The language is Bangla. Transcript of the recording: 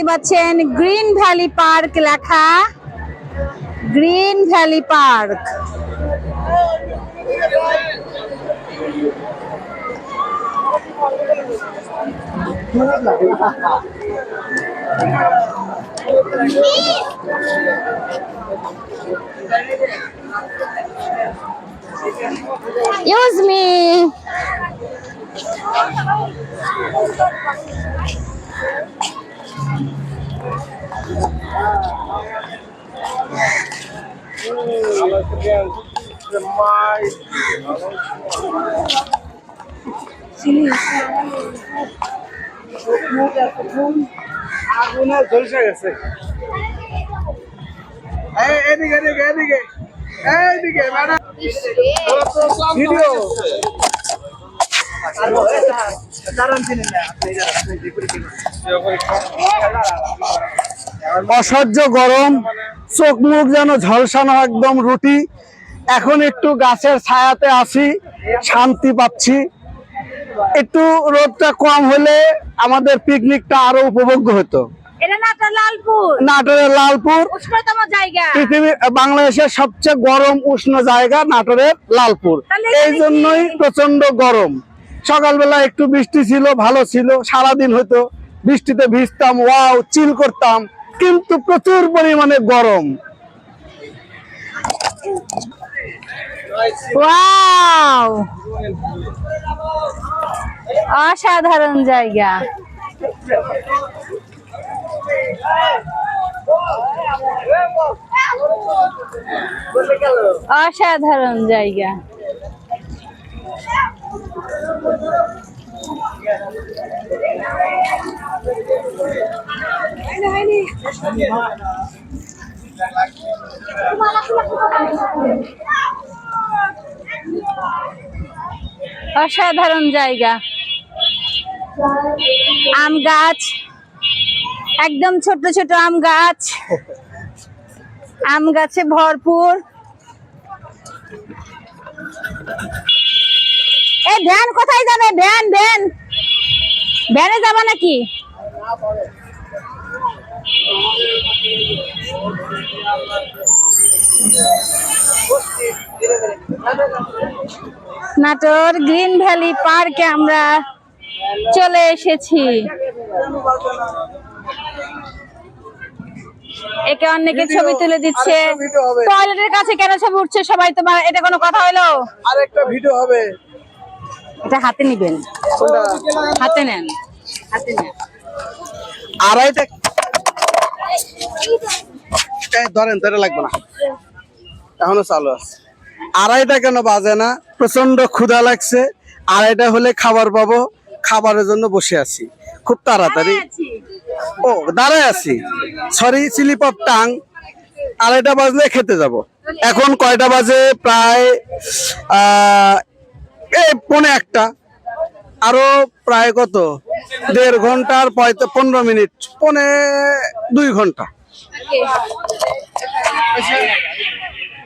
দেখতে পাচ্ছেন গ্রিন ভ্যালি পার্ক লেখা। Green valley park. ইউজ মি আগুনে ঝলসে গেছে এদিকে এদিকে এদিকে ম্যাডাম ভিডিও অসহ্য গরম চোখ মুখ যেন ঝলসানো একদম রুটি। এখন একটু গাছের ছায়াতে আসি শান্তি পাচ্ছি। একটু রোদটা কম হলে আমাদের পিকনিকটা আরও উপভোগ্য হতো। নাটোরের লালপুর। পৃথিবীর বাংলাদেশের সবচেয়ে গরম উষ্ণ জায়গা নাটোরের লালপুর। এই জন্যই? প্রচণ্ড গরম। সকালবেলা একটু বৃষ্টি ছিল, ভালো ছিল, সারাদিন হয়তো বৃষ্টিতে ভিজতাম, ওয়াও, চিল করতাম, কিন্তু প্রচুর পরিমাণে গরম। অসাধারণ জায়গা। অসাধারণ জায়গা। অসাধারণ জায়গা। আম গাছ একদম ছোট ছোট আম গাছ আম গাছে ভরপুর। এই ভ্যান কোথায় যাবে? Van van. ভ্যানে যাবা নাকি? নাটোর গ্রিন ভ্যালি পার্কে আমরা চলে এসেছি। একে অন্যকে ছবি তুলে দিচ্ছে। টয়লেটের কাছে কেন ছবি উঠছে সবাই তোমার? এটা কোনো কথা হলো? আরেকটা ভিডিও হবে। এটা হাতে নিবেন। হাতে নেন। হাতে নেন। আড়াইটা ধরেন ধরে লাগবে না। এখনও চালু আছে। আড়াইটা কেন বাজে না? প্রচণ্ড ক্ষুধা লাগছে। আড়াইটা হলে খাবার পাবো। খাবারের জন্য বসে আছি। খুব তাড়াতাড়ি। ও দাঁড়ায় আছি। সরি অফ টাং আড়াইটা বাজলে খেতে যাব। এখন কয়টা বাজে? প্রায় এই পনে একটা। আরও প্রায় কত? দেড় ঘণ্টার পনেরো মিনিট পনে দুই ঘণ্টা।